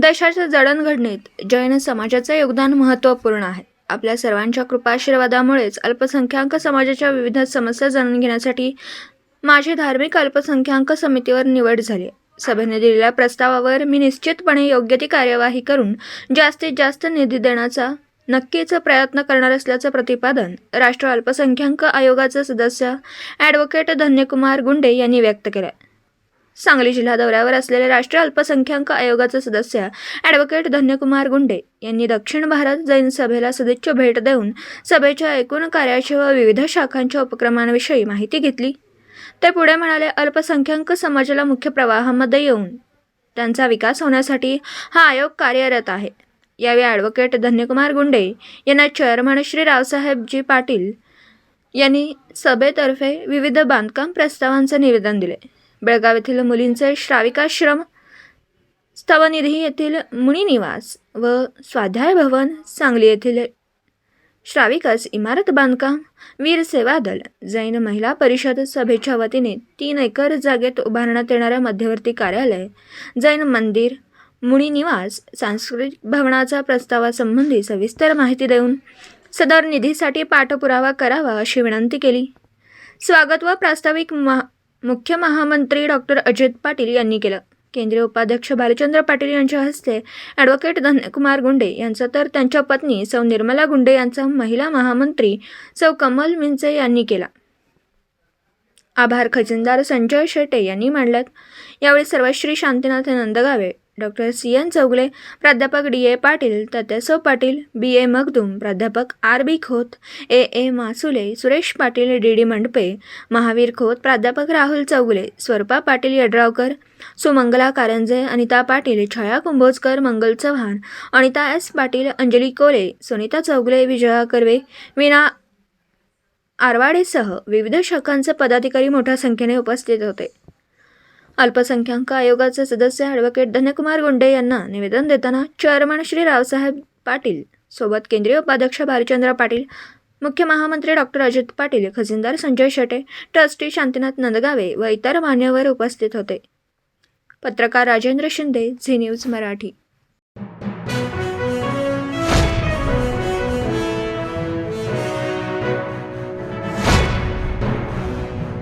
देशाच्या जडणघडणीत जैन समाजाचे योगदान महत्त्वपूर्ण आहे आपल्या सर्वांच्या कृपाशीर्वादामुळेच अल्पसंख्याक समाजाच्या विविध समस्या जाणून घेण्यासाठी माझी धार्मिक अल्पसंख्याक समितीवर निवड झाली सभेने दिलेल्या प्रस्तावावर मी निश्चितपणे योग्य ती कार्यवाही करून जास्तीत जास्त निधी देण्याचा नक्कीच प्रयत्न करणार असल्याचं प्रतिपादन राष्ट्र अल्पसंख्याक आयोगाचे सदस्य ॲडव्होकेट धन्यकुमार गुंडे यांनी व्यक्त केलं आहे. सांगली जिल्हा दौऱ्यावर असलेले राष्ट्रीय अल्पसंख्याक आयोगाचे सदस्य ॲडव्होकेट धन्यकुमार गुंडे यांनी दक्षिण भारत जैन सभेला सदिच्छा भेट देऊन सभेच्या एकूण कार्याची व विविध शाखांच्या उपक्रमांविषयी माहिती घेतली. ते पुढे म्हणाले अल्पसंख्याक समाजाला मुख्य प्रवाहामध्ये येऊन त्यांचा विकास होण्यासाठी हा आयोग कार्यरत आहे. यावेळी ॲडव्होकेट धन्यकुमार गुंडे यांना चेअरमन श्री रावसाहेबजी पाटील यांनी सभेतर्फे विविध बांधकाम प्रस्तावांचे निवेदन दिले. बेळगाव येथील मुलींचे श्राविकाश्रम स्तवनिधी येथील मुनिनिवास व स्वाध्याय भवन सांगली येथील श्राविकास इमारत बांधकाम वीर सेवा दल जैन महिला परिषद सभेच्या वतीने तीन एकर जागेत उभारण्यात येणाऱ्या मध्यवर्ती कार्यालय जैन मंदिर मुनिनिवास सांस्कृतिक भवनाचा प्रस्तावासंबंधी सविस्तर माहिती देऊन सदर निधीसाठी पाठपुरावा करावा अशी विनंती केली. स्वागत व प्रास्ताविक महा मुख्य महामंत्री डॉक्टर अजित पाटील यांनी केलं. केंद्रीय उपाध्यक्ष भालचंद्र पाटील यांच्या हस्ते ॲडव्होकेट धनकुमार गुंडे यांचा तर त्यांच्या पत्नी सौ निर्मला गुंडे यांचा महिला महामंत्री सौ कमल मिंचे यांनी केला. आभार खजिनदार संजय शेटे यांनी मांडल्यात यावेळी सर्वश्री Shantinath Nandgave doctor C. N. Chougale प्राध्यापक D. A. Patil Tatyaso Patil B. A. Magdum प्राध्यापक R. B. Khot A. A. Masule Suresh Patil D. D. Mandape Mahavir Khot प्राध्यापक राहुल चौगुले स्वरूपा पाटील यड्रावकर सुमंगला कारंजे अनिता पाटील छाया कुंभोजकर मंगल चव्हाण अनिता एस. पाटील अंजली कोले सुनीता चौगुले विजया कर्वे विना आरवाडेसह विविध शाखांचे पदाधिकारी मोठ्या संख्येने उपस्थित होते. अल्पसंख्याक आयोगाचे सदस्य ॲडव्होकेट धनकुमार गुंडे यांना निवेदन देताना चेअरमन श्री रावसाहेब पाटील सोबत केंद्रीय उपाध्यक्ष भालचंद्र पाटील मुख्य महामंत्री डॉक्टर अजित पाटील खजिनदार संजय शेटे ट्रस्टी शांतीनाथ नंदगावे व इतर मान्यवर उपस्थित होते. पत्रकार राजेंद्र शिंदे झी न्यूज मराठी.